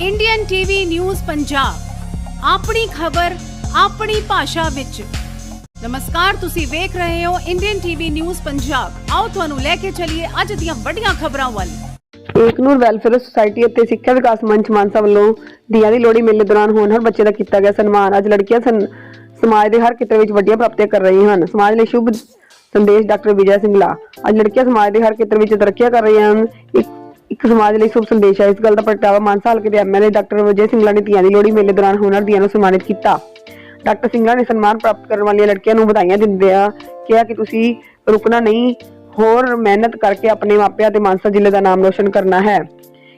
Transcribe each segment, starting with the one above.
Indian TV news Punjab ਆਪਣੀ ਖਬਰ, ਆਪਣੀ ਭਾਸ਼ਾ ਵਿੱਚ। ਨਮਸਕਾਰ, ਤੁਸੀਂ ਵੇਖ ਰਹੇ ਹੋ ਇੰਡੀਅਨ ਟੀਵੀ ਨਿਊਜ਼ ਪੰਜਾਬ ਆਓ ਤੁਹਾਨੂੰ ਲੈ ਕੇ ਚੱਲੀਏ ਅੱਜ ਦੀਆਂ ਵੱਡੀਆਂ ਖਬਰਾਂ ਵੱਲ। ਏਕਨੂਰ ਵੈਲਫੇਅਰ ਸੁਸਾਇਟੀ ਅਤੇ ਸਿੱਖਿਆ ਵਿਕਾਸ ਮੰਚ ਮਾਨਸਾ ਵੱਲੋਂ ਦੀਆ ਦੀ ਲੋਹੜੀ ਮੇਲੇ ਦੌਰਾਨ ਹੋਣਹਾਰ ਬੱਚੇ ਦਾ ਕੀਤਾ ਗਿਆ ਸਨਮਾਨ। ਅੱਜ ਲੜਕੀਆਂ ਸਮਾਜ ਦੇ ਹਰ ਖੇਤਰ ਵਿੱਚ ਵੱਡੀਆਂ ਪ੍ਰਾਪਤੀਆਂ ਕਰ ਰਹੀਆਂ ਹਨ। ਸਮਾਜ ਲਈ ਸ਼ੁਭ ਸੰਦੇਸ਼ ਡਾਕਟਰ ਵਿਜੇ ਸਿੰਘਲਾ ਅੱਜ ਲੜਕੀਆਂ ਸਮਾਜ ਦੇ ਹਰ ਖੇਤਰ ਵਿੱਚ ਤਰੱਕੀਆਂ ਕਰ ਰਹੀਆਂ ਹਨ। ਇੱਕ ਇੱਕ ਸਮਾਜ ਲਈ ਸ਼ੁਭ ਸੰਦੇਸ਼ ਹੈ। ਇਸ ਗੱਲ ਦਾ ਪ੍ਰਗਟਾਵਾ ਮਾਨਸਾ ਹਲਕੇ ਦੇ ਐਮਐਲਏ ਡਾਕਟਰ ਵਿਜੈ ਸਿੰਘਲਾ ਨੇ ਧੀਆਂ ਦੀ ਲੋਹੜੀ ਮੇਲੇ ਦੌਰਾਨ ਹੋਣਹਾਰ ਧੀਆਂ ਨੂੰ ਸਨਮਾਨਿਤ ਕੀਤਾ। ਡਾਕਟਰ ਸਿੰਘਲਾ ਨੇ ਸਨਮਾਨ ਪ੍ਰਾਪਤ ਕਰਨ ਵਾਲੀਆਂ ਲੜਕੀਆਂ ਨੂੰ ਵਧਾਈਆਂ ਦਿੰਦਿਆਂ ਕਿਹਾ ਕਿ ਤੁਸੀਂ ਰੁਕਣਾ ਨਹੀਂ, ਹੋਰ ਮਿਹਨਤ ਕਰਕੇ ਆਪਣੇ ਮਾਪਿਆਂ ਤੇ ਮਾਨਸਾ ਜ਼ਿਲ੍ਹੇ ਦਾ ਨਾਮ ਰੋਸ਼ਨ ਕਰਨਾ ਹੈ।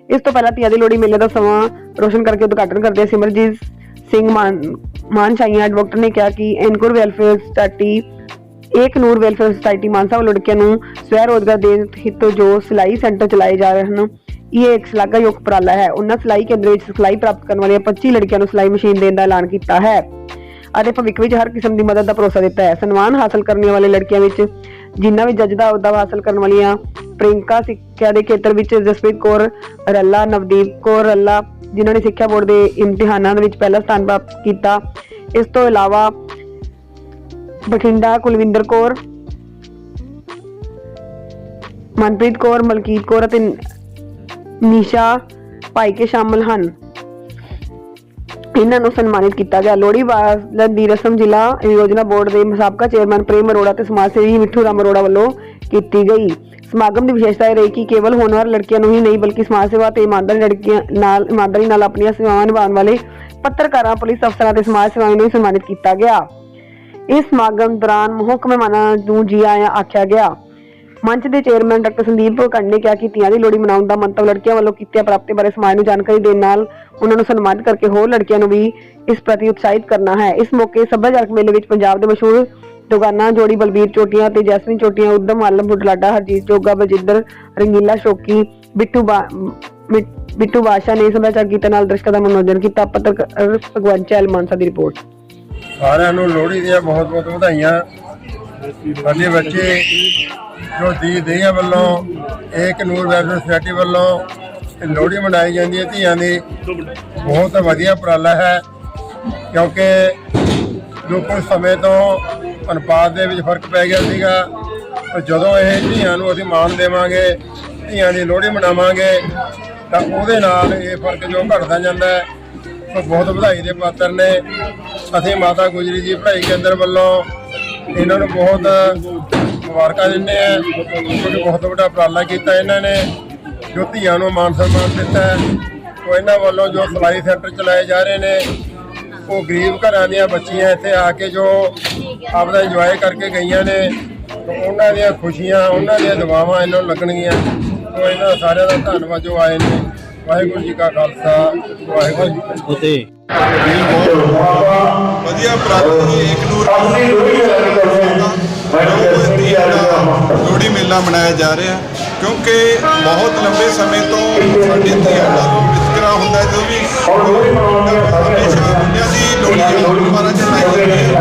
ਇਸ ਤੋਂ ਪਹਿਲਾਂ ਧੀਆਂ ਦੀ ਲੋਹੜੀ ਮੇਲੇ ਦਾ ਸਮਾਂ ਰੋਸ਼ਨ ਕਰਕੇ ਉਦਘਾਟਨ ਕਰਦੇ ਸਿਮਰਜੀਤ ਸਿੰਘ ਮਾਨ ਮਾਨਸ਼ਾਹੀਆਂ ਐਡਵੋਕੇਟ ਨੇ ਕਿਹਾ ਕਿ ਐਨਕੋਰ ਵੈਲਫੇਅਰ ਸੋਸਾਇਟੀ ਏਕ ਨੂਰ ਵੈਲਫੇਅਰ ਸੁਸਾਇਟੀ ਮਾਨਸਾ ਵੱਲੋਂ ਲੜਕੀਆਂ ਨੂੰ ਸਵੈ ਰੋਜ਼ਗਾਰ ਦੇਣ ਹਿੱਤੋਂ ਜੋ ਸਿਲਾਈ ਸੈਂਟਰ ਚਲਾਏ ਜਾ ਰਹੇ ਹਨ। ਇਹ ਇੱਕ ਸ਼ਲਾਘਾਯੋਗ ਉਪਰਾਲਾ ਹੈ। ਉਹਨਾਂ ਸਿਲਾਈ ਕੇਂਦਰ ਵਿੱਚ ਸਿਲਾਈ ਪ੍ਰਾਪਤ ਕਰਨ ਵਾਲੀਆਂ 25 ਲੜਕੀਆਂ ਨੂੰ ਸਿਲਾਈ ਮਸ਼ੀਨ ਦੇਣ ਦਾ ਐਲਾਨ ਕੀਤਾ ਹੈ। ਅਤੇ ਭਵਿੱਖ ਵਿੱਚ ਹਰ ਕਿਸਮ ਦੀ ਮਦਦ ਦਾ ਭਰੋਸਾ ਦਿੱਤਾ ਹੈ। ਸਨਮਾਨ ਹਾਸਲ ਕਰਨ ਵਾਲੇ ਲੜਕੀਆਂ ਵਿੱਚ ਜਿਨ੍ਹਾਂ ਵਿੱਚ ਜੱਜ ਦਾ ਅਹੁਦਾ ਹਾਸਲ ਕਰਨ ਵਾਲੀਆਂ ਪ੍ਰਿੰਕਾ ਸਿੱਖਿਆ ਦੇ ਖੇਤਰ ਵਿੱਚ ਜਸਪ੍ਰੀਤ ਕੌਰ, ਰੱਲਾ ਨਵਦੀਪ ਕੌਰ ਰੱਲਾ, ਜਿਨ੍ਹਾਂ ਨੇ ਸਿੱਖਿਆ ਬੋਰਡ ਦੇ ਇਮਤਿਹਾਨਾਂ ਦੇ ਵਿੱਚ ਪਹਿਲਾ ਸਥਾਨ ਪ੍ਰਾਪਤ ਕੀਤਾ। ਇਸ ਤੋਂ ਇਲਾਵਾ ਬਠਿੰਡਾ, ਕੁਲਵਿੰਦਰ ਕੌਰ, ਮਨਪ੍ਰੀਤ ਕੌਰ, ਮਲਕੀਤ ਕੌਰ ਅਤੇ ਨਿਸ਼ਾ ਭਾਈ ਕੇ ਸ਼ਾਮਲ ਹਨ। ਇਹਨਾਂ ਨੂੰ ਸਨਮਾਨਿਤ ਕੀਤਾ ਗਿਆ। ਲੋਹੜੀ ਬਾਜ਼ਨ ਦੀ ਰਸਮ ਜ਼ਿਲ੍ਹਾ ਯੋਜਨਾ ਬੋਰਡ ਦੇ ਸਾਬਕਾ ਚੇਅਰਮੈਨ ਪ੍ਰੇਮ ਅਰੋੜਾ ਤੇ ਸਮਾਜ ਸੇਵੀ ਮਿੱਠੂ ਰਾਮ ਅਰੋੜਾ ਵੱਲੋਂ ਕੀਤੀ ਗਈ। ਸਮਾਗਮ ਦੀ ਵਿਸ਼ੇਸ਼ਤਾ ਇਹ ਰਹੀ ਕਿ ਕੇਵਲ ਹੋਣਹਾਰ ਲੜਕੀਆਂ ਨੂੰ ਹੀ ਨਹੀਂ, ਬਲਕਿ ਸਮਾਜ ਸੇਵਾ ਤੇ ਇਮਾਨਦਾਰੀ ਲੜਕੀਆਂ ਨਾਲ, ਇਮਾਨਦਾਰੀ ਨਾਲ ਆਪਣੀਆਂ ਸੇਵਾਵਾਂ ਨਿਭਾਉਣ ਵਾਲੇ ਪੱਤਰਕਾਰਾਂ, ਪੁਲਿਸ ਅਫਸਰਾਂ ਤੇ ਸਮਾਜ ਸੇਵਾਵਾਂ ਨੂੰ ਸਨਮਾਨਿਤ ਕੀਤਾ ਗਿਆ। ਇਸ ਸਮਾਗਮ ਦੌਰਾਨ ਮੁੱਖ ਮਹਿਮਾਨਾਂ ਨੂੰ ਜੀ ਆਇਆਂ ਆਖਿਆ ਗਿਆ। ਮੰਚ ਦੇ ਚੇਅਰਮੈਨ ਡਾਕਟਰ ਸੰਦੀਪ ਕੰਡ ਨੇ ਕਿਹਾ ਕਿ ਧੀਆਂ ਦੀ ਲੋਹੜੀ ਮਨਾਉਣ ਦਾ ਮੰਤਵ ਲੜਕੀਆਂ ਵੱਲੋਂ ਕੀਤੀਆਂ ਪ੍ਰਾਪਤੀ ਬਾਰੇ ਸਮਾਜ ਨੂੰ ਜਾਣਕਾਰੀ ਦੇਣ ਨਾਲ ਉਹਨਾਂ ਨੂੰ ਸਨਮਾਨਿਤ ਕਰਕੇ ਹੋਰ ਲੜਕੀਆਂ ਨੂੰ ਵੀ ਇਸ ਪ੍ਰਤੀ ਉਤਸ਼ਾਹਿਤ ਕਰਨਾ ਹੈ। ਇਸ ਮੌਕੇ ਸੱਭਿਆਚਾਰਕ ਮੇਲੇ ਵਿੱਚ ਪੰਜਾਬ ਦੇ ਮਸ਼ਹੂਰ ਦੁਕਾਨਾਂ ਜੋੜੀ ਬਲਬੀਰ ਚੋਟੀਆਂ ਤੇ ਜੈਸਮੀਨ ਚੋਟੀਆਂ ਉਦਮ ਆਲਮ ਬੁੱਢਲਾਡਾ, ਹਰਜੀਤ ਜੋਗਾ ਬਜਿੰਦਰ ਰੰਗੀਲਾ ਸ਼ੋਕੀ, ਬਿੱਟੂ ਬਾ- ਬਿੱਟੂ ਬਾਸ਼ਾ ਨੇ ਸਭਿਆਚਾਰ ਗੀਤਾਂ ਨਾਲ ਦਰਸ਼ਕਾਂ ਦਾ ਮਨੋਰੰਜਨ ਕੀਤਾ। ਪੱਤਰਕਾਰ ਭਗਵੰਤ ਚਹਿਲ ਮਾਨਸਾ ਦੀ ਰਿਪੋਰਟ। ਸਾਰਿਆਂ ਨੂੰ ਲੋਹੜੀ ਦੀਆਂ ਬਹੁਤ ਬਹੁਤ ਵਧਾਈਆਂ। ਸਾਡੇ ਬੱਚੇ ਜੋ ਦੀ ਦੇਹਾਂ ਵੱਲੋਂ ਏਕ ਨੂਰ ਵੈਲਫੇਅਰ ਸੁਸਾਇਟੀ ਵੱਲੋਂ ਇਹ ਲੋਹੜੀ ਮਨਾਈ ਜਾਂਦੀ ਹੈ ਧੀਆਂ ਦੀ। ਬਹੁਤ ਵਧੀਆ ਉਪਰਾਲਾ ਹੈ, ਕਿਉਂਕਿ ਜੋ ਕੁਝ ਸਮੇਂ ਤੋਂ ਅਨੁਪਾਤ ਦੇ ਵਿੱਚ ਫ਼ਰਕ ਪੈ ਗਿਆ ਸੀਗਾ। ਪਰ ਜਦੋਂ ਇਹ ਧੀਆਂ ਨੂੰ ਅਸੀਂ ਮਾਣ ਦੇਵਾਂਗੇ, ਧੀਆਂ ਦੀ ਲੋਹੜੀ ਮਨਾਵਾਂਗੇ, ਤਾਂ ਉਹਦੇ ਨਾਲ ਇਹ ਫ਼ਰਕ ਜੋ ਘਟਦਾ ਜਾਂਦਾ ਹੈ ਸੋ ਬਹੁਤ ਵਧਾਈ ਦੇ ਪਾਤਰ ਨੇ। ਅਸੀਂ ਮਾਤਾ ਗੁਜਰੀ ਜੀ ਪੜ੍ਹਾਈ ਕੇਂਦਰ ਵੱਲੋਂ ਇਹਨਾਂ ਨੂੰ ਬਹੁਤ ਮੁਬਾਰਕਾਂ ਦਿੰਦੇ ਆ ਕਿਉਂਕਿ ਬਹੁਤ ਵੱਡਾ ਉਪਰਾਲਾ ਕੀਤਾ ਇਹਨਾਂ ਨੇ, ਜੋ ਧੀਆਂ ਨੂੰ ਮਾਨ ਸਨਮਾਨ ਦਿੱਤਾ ਉਹ ਇਹਨਾਂ ਵੱਲੋਂ ਜੋ ਸਿਲਾਈ ਸੈਂਟਰ ਚਲਾਏ ਜਾ ਰਹੇ ਨੇ, ਉਹ ਗਰੀਬ ਘਰਾਂ ਦੀਆਂ ਬੱਚੀਆਂ ਇੱਥੇ ਆ ਕੇ ਜੋ ਆਪਦਾ ਇੰਜੋਏ ਕਰਕੇ ਗਈਆਂ ਨੇ ਉਹਨਾਂ ਦੀਆਂ ਖੁਸ਼ੀਆਂ, ਉਹਨਾਂ ਦੀਆਂ ਦੁਆਵਾਂ ਇਹਨਾਂ ਨੂੰ ਲੱਗਣਗੀਆਂ। ਸੋ ਇਹਨਾਂ ਸਾਰਿਆਂ ਦਾ ਧੰਨਵਾਦ ਜੋ ਆਏ ਨੇ। ਵਾਹਿਗੁਰੂ ਜੀ ਕਾ ਖਾਲਸਾ ਵਾਹਿਗੁਰੂ ਜੀ ਕੀ ਫਤਿਹ। ਵਧੀਆ ਪ੍ਰਾਪਤ ਹੋਈ ਇੱਕ ਨੂਰ ਲੋਹੜੀ ਮੇਲਾ ਮਨਾਇਆ ਜਾ ਰਿਹਾ ਹੈ ਕਿਉਂਕਿ ਬਹੁਤ ਲੰਬੇ ਸਮੇਂ ਤੋਂ ਸਾਡੀ ਧੀਆਂ ਦਾ ਵਿਤਕਰਾ ਹੁੰਦਾ ਹੈ ਜੋ ਵੀ ਹਮੇਸ਼ਾ ਮੁੰਡਿਆਂ ਦੀ ਲੋਹੜੀ ਦੁਬਾਰਾ ਚਲਾਈ ਜਾਂਦੀ ਹੈ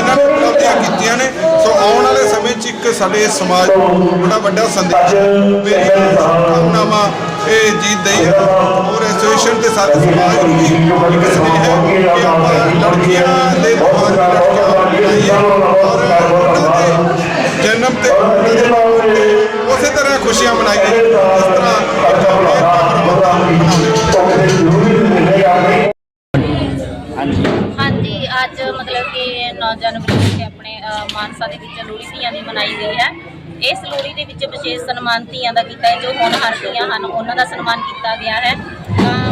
ਖੇਤਰ ਨੇ ਉਪਲਬਧੀਆਂ ਕੀਤੀਆਂ ਨੇ। ਸੋ ਆਉਣ ਵਾਲੇ ਸਮੇਂ 'ਚ ਇੱਕ ਸਾਡੇ ਸਮਾਜ ਨੂੰ ਬੜਾ ਵੱਡਾ ਸੰਦੇਸ਼ ਮੇਰੀ ਕਾਮਨਾਵਾਂ ਇਹ ਜੀਤ ਦਈ ਔਰ ਐਸੋਸੀਏਸ਼ਨ ਤੇ ਸਾਰੇ ਸਮਾਜ ਨੂੰ ਵੀ ਇੱਕ ਸੰਦੇਸ਼ ਹੈ ਕਿ ਆਪਾਂ ਲੜਕੀਆਂ ਦੇ ਦੁਆਰ ਲੜਕੀਆਂ ਔਰ ਜਨਮ ਤੇ ਉਸੇ ਤਰ੍ਹਾਂ ਖੁਸ਼ੀਆਂ ਮਨਾਈਏ। ਜਿਸ ਤਰ੍ਹਾਂ ਇੱਕ ਆਪਣੇ ਪ੍ਰੋਗਰਾਮ ਬਣਾਉਂਦੇ ਅੱਜ ਮਤਲਬ ਕਿ 9 ਜਨਵਰੀ ਨੂੰ ਆਪਣੇ ਮਾਨਸਾ ਦੇ ਵਿੱਚ ਲੋਹੜੀ ਧੀਆਂ ਦੀ ਮਨਾਈ ਗਈ ਹੈ। ਇਸ ਲੋਹੜੀ ਦੇ ਵਿੱਚ ਵਿਸ਼ੇਸ਼ ਸਨਮਾਨ ਧੀਆਂ ਦਾ ਕੀਤਾ ਹੈ ਜੋ ਹੋਣਹਾਰ ਧੀਆਂ ਹਨ ਉਹਨਾਂ ਦਾ ਸਨਮਾਨ ਕੀਤਾ ਗਿਆ ਹੈ।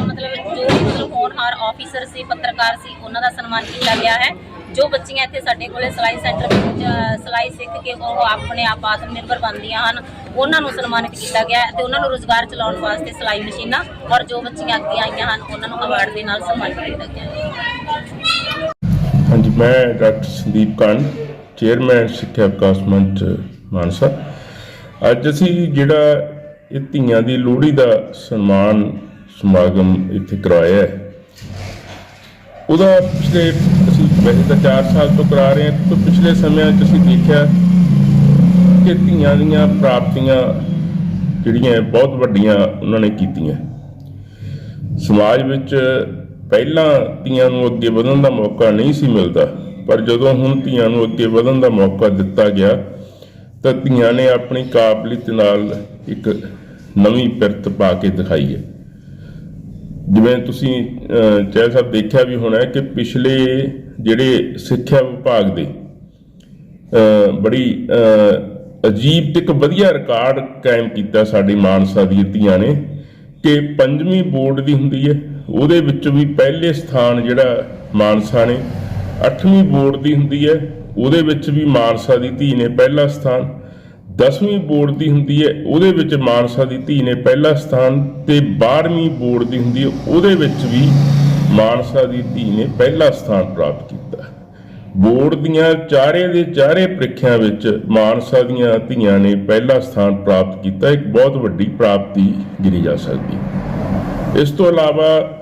ਮਤਲਬ ਜੋ ਵੀ ਮਤਲਬ ਹੋਣਹਾਰ ਆਫੀਸਰ ਸੀ ਪੱਤਰਕਾਰ ਸੀ ਉਹਨਾਂ ਦਾ ਸਨਮਾਨ ਕੀਤਾ ਗਿਆ ਹੈ। ਜੋ ਬੱਚੀਆਂ ਇੱਥੇ ਸਾਡੇ ਕੋਲੇ ਸਿਲਾਈ ਸੈਂਟਰ ਵਿੱਚ ਅ, ਸਿਲਾਈ ਸਿੱਖ ਕੇ ਉਹ ਆਪਣੇ ਆਪ ਆਤਮ ਨਿਰਭਰ ਬਣਦੀਆਂ ਹਨ ਉਹਨਾਂ ਨੂੰ ਸਨਮਾਨਿਤ ਕੀਤਾ ਗਿਆ ਹੈ ਤੇ ਉਹਨਾਂ ਨੂੰ ਰੋਜ਼ਗਾਰ ਚਲਾਉਣ ਵਾਸਤੇ ਸਿਲਾਈ ਮਸ਼ੀਨਾਂ ਔਰ ਜੋ ਬੱਚੀਆਂ ਅੱਗੇ ਆਈਆਂ ਹਨ ਉਹਨਾਂ ਨੂੰ ਅਵਾਰਡ ਦੇ ਨਾਲ ਸਨਮਾਨਿਤ ਕੀਤਾ ਗਿਆ ਮੈਂ ਡਾਕਟਰ ਸੰਦੀਪ ਕਾਂਡ, ਚੇਅਰਮੈਨ ਸਿੱਖਿਆ ਵਿਕਾਸ ਮੰਚ, ਮਾਨਸਾ। ਅੱਜ ਅਸੀਂ ਜਿਹੜਾ ਇਹ ਧੀਆਂ ਦੀ ਲੋਹੜੀ ਦਾ ਸਨਮਾਨ ਸਮਾਗਮ ਇੱਥੇ ਕਰਵਾਇਆ ਹੈ, ਉਹਦਾ ਪਿਛਲੇ ਅਸੀਂ ਵੈਸੇ ਤਾਂ 4 ਸਾਲ ਤੋਂ ਕਰਾ ਰਹੇ ਹਾਂ, ਤੋਂ ਪਿਛਲੇ ਸਮਿਆਂ 'ਚ ਅਸੀਂ ਦੇਖਿਆ ਕਿ ਧੀਆਂ ਦੀਆਂ ਪ੍ਰਾਪਤੀਆਂ ਜਿਹੜੀਆਂ ਬਹੁਤ ਵੱਡੀਆਂ ਉਹਨਾਂ ਨੇ ਕੀਤੀਆਂ। ਸਮਾਜ ਵਿੱਚ ਪਹਿਲਾਂ ਧੀਆਂ ਨੂੰ ਅੱਗੇ ਵਧਣ ਦਾ ਮੌਕਾ ਨਹੀਂ ਸੀ ਮਿਲਦਾ ਪਰ ਜਦੋਂ ਹੁਣ ਧੀਆਂ ਨੂੰ ਅੱਗੇ ਵਧਣ ਦਾ ਮੌਕਾ ਦਿੱਤਾ ਗਿਆ ਤਾਂ ਧੀਆਂ ਨੇ ਆਪਣੀ ਕਾਬਲੀਅਤ ਨਾਲ ਇੱਕ ਨਵੀਂ ਪਿਰਤ ਪਾ ਕੇ ਦਿਖਾਈ ਹੈ। ਜਿਵੇਂ ਤੁਸੀਂ ਅਹ, ਚਹਿਲ ਸਾਹਿਬ ਦੇਖਿਆ ਵੀ ਹੋਣਾ ਕਿ ਪਿਛਲੇ ਜਿਹੜੇ ਸਿੱਖਿਆ ਵਿਭਾਗ ਦੇ ਅਹ, ਬੜੀ ਅਹ, ਅਜੀਬ ਤੇ ਇੱਕ ਵਧੀਆ ਰਿਕਾਰਡ ਕਾਇਮ ਕੀਤਾ ਸਾਡੀ ਮਾਨਸਾ ਦੀਆਂ ਧੀਆਂ ਨੇ ਕਿ ਪੰਜਵੀਂ ਬੋਰਡ ਦੀ ਹੁੰਦੀ ਹੈ, ਉਹਦੇ ਵਿੱਚ ਵੀ ਪਹਿਲੇ ਸਥਾਨ ਜਿਹੜਾ ਮਾਨਸਾ ਨੇ, ਅੱਠਵੀਂ ਬੋਰਡ ਦੀ ਹੁੰਦੀ ਹੈ, ਉਹਦੇ ਵਿੱਚ ਵੀ ਮਾਨਸਾ ਦੀ ਧੀ ਨੇ ਪਹਿਲਾ ਸਥਾਨ 10ਵੀਂ ਬੋਰਡ ਦੀ ਹੁੰਦੀ ਹੈ, ਉਹਦੇ ਵਿੱਚ ਮਾਨਸਾ ਦੀ ਧੀ ਨੇ ਪਹਿਲਾ ਸਥਾਨ ਤੇ 12ਵੀਂ ਬੋਰਡ ਦੀ ਹੁੰਦੀ ਹੈ, ਉਹਦੇ ਵਿੱਚ ਵੀ ਮਾਨਸਾ ਦੀ ਧੀ ਨੇ ਪਹਿਲਾ ਸਥਾਨ ਪ੍ਰਾਪਤ ਕੀਤਾ। ਬੋਰਡ ਦੀਆਂ ਚਾਰੇ ਦੇ ਚਾਰੇ ਪ੍ਰੀਖਿਆ ਵਿੱਚ ਮਾਨਸਾ ਦੀਆਂ ਧੀਆਂ ਨੇ ਪਹਿਲਾ ਸਥਾਨ ਪ੍ਰਾਪਤ ਕੀਤਾ, ਇੱਕ ਬਹੁਤ ਵੱਡੀ ਪ੍ਰਾਪਤੀ ਗਿਣੀ ਜਾ ਸਕਦੀ। ਇਸ ਤੋਂ ਇਲਾਵਾ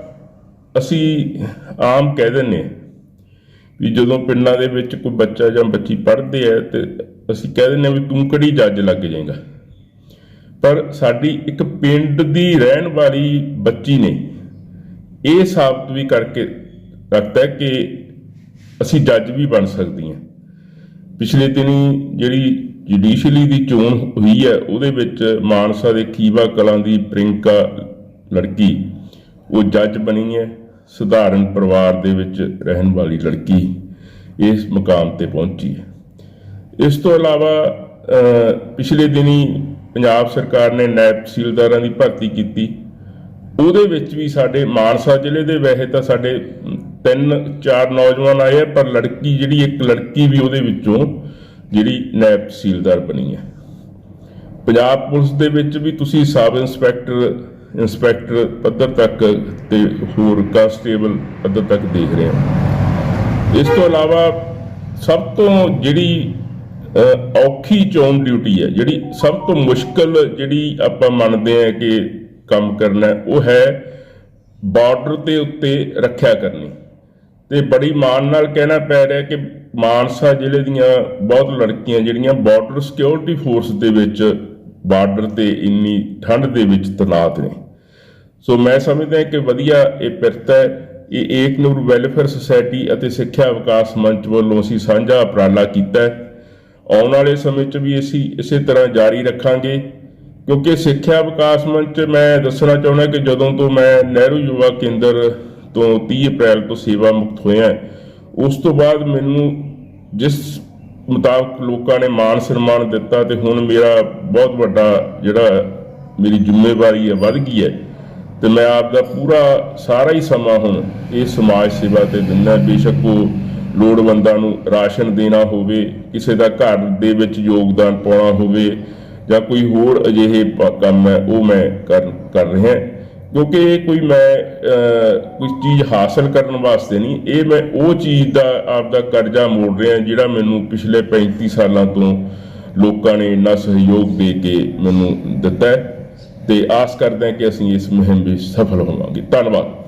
ਅਸੀਂ ਆਮ ਕਹਿ ਦਿੰਦੇ ਹਾਂ ਵੀ ਜਦੋਂ ਪਿੰਡਾਂ ਦੇ ਵਿੱਚ ਕੋਈ ਬੱਚਾ ਜਾਂ ਬੱਚੀ ਪੜ੍ਹਦੇ ਆ ਤੇ ਅਸੀਂ ਕਹਿ ਦਿੰਦੇ ਹਾਂ ਵੀ ਤੂੰ ਕਿਹੜੀ ਜੱਜ ਲੱਗ ਜਾਏਗਾ। ਪਰ ਸਾਡੀ ਇੱਕ ਪਿੰਡ ਦੀ ਰਹਿਣ ਵਾਲੀ ਬੱਚੀ ਨੇ ਇਹ ਸਾਬਤ ਵੀ ਕਰਕੇ ਰੱਖਦਾ ਕਿ ਅਸੀਂ ਜੱਜ ਵੀ ਬਣ ਸਕਦੀਆਂ। ਪਿਛਲੇ ਦਿਨੀ ਜਿਹੜੀ ਜੁਡੀਸ਼ੀਅਲੀ ਦੀ ਚੋਣ ਹੋਈ ਹੈ, ਉਹਦੇ ਵਿੱਚ ਮਾਨਸਾ ਦੇ ਖੀਵਾ ਕਲਾਂ ਦੀ ਪ੍ਰਿੰਕਾ ਲੜਕੀ, ਉਹ ਜੱਜ ਬਣੀ ਹੈ, ਸਧਾਰਨ ਪਰਿਵਾਰ ਦੇ ਵਿੱਚ ਰਹਿਣ ਵਾਲੀ ਲੜਕੀ ਇਸ ਮੁਕਾਮ ਤੇ ਪਹੁੰਚੀ ਹੈ। ਇਸ ਤੋਂ ਇਲਾਵਾ ਪਿਛਲੇ ਦਿਨੀ ਪੰਜਾਬ ਸਰਕਾਰ ਨੇ ਨਾਇਬ ਤਹਿਸੀਲਦਾਰਾਂ ਦੀ ਭਰਤੀ ਕੀਤੀ। ਉਹਦੇ ਵਿੱਚ ਵੀ ਸਾਡੇ ਮਾਨਸਾ ਜ਼ਿਲ੍ਹੇ ਦੇ ਵੈਸੇ ਤਾਂ ਸਾਡੇ ਤਿੰਨ, ਚਾਰ ਨੌਜਵਾਨ ਆਏ ਆ, ਪਰ ਲੜਕੀ ਜਿਹੜੀ ਇੱਕ ਲੜਕੀ ਵੀ ਉਹਦੇ ਵਿੱਚੋਂ ਜਿਹੜੀ ਨਾਇਬ ਤਹਿਸੀਲਦਾਰ ਬਣੀ ਹੈ ਪੰਜਾਬ ਪੁਲਿਸ ਦੇ ਵਿੱਚ ਵੀ ਤੁਸੀਂ ਸਬ ਇੰਸਪੈਕਟਰ ਇੰਸਪੈਕਟਰ ਪੱਧਰ ਤੱਕ ਤੇ ਹੋਰ ਕਾਂਸਟੇਬਲ ਪੱਧਰ ਤੱਕ ਦੇਖ ਰਹੇ ਹੋ। ਇਸ ਤੋਂ ਇਲਾਵਾ ਸਭ ਤੋਂ ਜਿਹੜੀ ਔਖੀ ਚੋਣ ਡਿਊਟੀ ਹੈ ਜਿਹੜੀ ਸਭ ਤੋਂ ਮੁਸ਼ਕਲ ਜਿਹੜੀ ਆਪਾਂ ਮੰਨਦੇ ਆ ਕਿ ਕੰਮ ਕਰਨਾ, ਉਹ ਹੈ ਬਾਰਡਰ ਦੇ ਉੱਤੇ ਰੱਖਿਆ ਕਰਨੀ। ਤੇ ਬੜੀ ਮਾਣ ਨਾਲ ਕਹਿਣਾ ਪੈ ਰਿਹਾ ਕਿ ਮਾਨਸਾ ਜ਼ਿਲ੍ਹੇ ਦੀਆਂ ਬਹੁਤ ਲੜਕੀਆਂ ਜਿਹੜੀਆਂ ਬਾਰਡਰ ਸਿਕਿਉਰਿਟੀ ਫੋਰਸ ਦੇ ਵਿੱਚ ਬਾਰਡਰ ਤੇ ਇੰਨੀ ਠੰਡ ਦੇ ਵਿੱਚ ਤੈਨਾਤ ਨੇ। ਸੋ ਮੈਂ ਸਮਝਦਾ ਕਿ ਵਧੀਆ ਇਹ ਪਿਰਤ ਹੈ। ਇਹ ਏਕ ਨੂਰ ਵੈਲਫੇਅਰ ਸੁਸਾਇਟੀ ਅਤੇ ਸਿੱਖਿਆ ਵਿਕਾਸ ਮੰਚ ਵੱਲੋਂ ਅਸੀਂ ਸਾਂਝਾ ਉਪਰਾਲਾ ਕੀਤਾ ਹੈ। ਆਉਣ ਵਾਲੇ ਸਮੇਂ 'ਚ ਵੀ ਅਸੀਂ ਇਸੇ ਤਰ੍ਹਾਂ ਜਾਰੀ ਰੱਖਾਂਗੇ। ਕਿਉਂਕਿ ਸਿੱਖਿਆ ਵਿਕਾਸ ਮੰਚ ਮੈਂ ਦੱਸਣਾ ਚਾਹੁੰਦਾ ਕਿ ਜਦੋਂ ਤੋਂ ਮੈਂ ਨਹਿਰੂ ਯੁਵਾ ਕੇਂਦਰ ਤੋਂ 30 ਅਪ੍ਰੈਲ ਤੋਂ ਸੇਵਾ ਮੁਕਤ ਹੋਇਆ ਉਸ ਤੋਂ ਬਾਅਦ ਮੈਨੂੰ ਜਿਸ ਮੁਤਾਬਕ ਲੋਕਾਂ ਨੇ ਮਾਣ ਸਨਮਾਨ ਦਿੱਤਾ ਤੇ ਹੁਣ ਮੇਰਾ ਬਹੁਤ ਵੱਡਾ ਜਿਹੜਾ ਮੇਰੀ ਜ਼ਿੰਮੇਵਾਰੀ ਹੈ, ਵੱਧ ਗਈ ਹੈ। ਤੇ ਮੈਂ ਆਪ ਦਾ ਪੂਰਾ ਸਾਰਾ ਹੀ ਸਮਾਂ ਹੁਣ ਇਹ ਸਮਾਜ ਸੇਵਾ ਤੇ ਦਿੰਦਾ ਬੇਸ਼ੱਕ ਉਹ ਲੋੜਵੰਦਾਂ ਨੂੰ ਰਾਸ਼ਨ ਦੇਣਾ ਹੋਵੇ, ਕਿਸੇ ਦਾ ਘਰ ਦੇ ਵਿੱਚ ਯੋਗਦਾਨ ਪਾਉਣਾ ਹੋਵੇ ਜਾਂ ਕੋਈ ਹੋਰ ਅਜਿਹੇ ਕੰਮ ਹੈ, ਉਹ ਮੈਂ ਕਰ ਕਰ ਰਿਹਾ ਕਿਉਂਕਿ ਇਹ ਕੋਈ ਮੈਂ ਕੋਈ ਚੀਜ਼ ਹਾਸਲ ਕਰਨ ਵਾਸਤੇ ਨਹੀਂ। ਇਹ ਮੈਂ ਉਹ ਚੀਜ਼ ਦਾ ਆਪ ਦਾ ਕਰਜ਼ਾ ਮੋੜ ਰਿਹਾ ਜਿਹੜਾ ਮੈਨੂੰ ਪਿਛਲੇ 35 ਸਾਲਾਂ ਤੋਂ ਲੋਕਾਂ ਨੇ ਇੰਨਾ ਸਹਿਯੋਗ ਦੇ ਕੇ ਮੈਨੂੰ ਦਿੱਤਾ ਹੈ। ਤੇ ਆਸ ਕਰਦੇ ਹਾਂ ਕਿ ਅਸੀਂ ਇਸ ਮੁਹਿੰਮ ਵਿੱਚ ਸਫਲ ਹੋਵਾਂਗੇ। ਧੰਨਵਾਦ।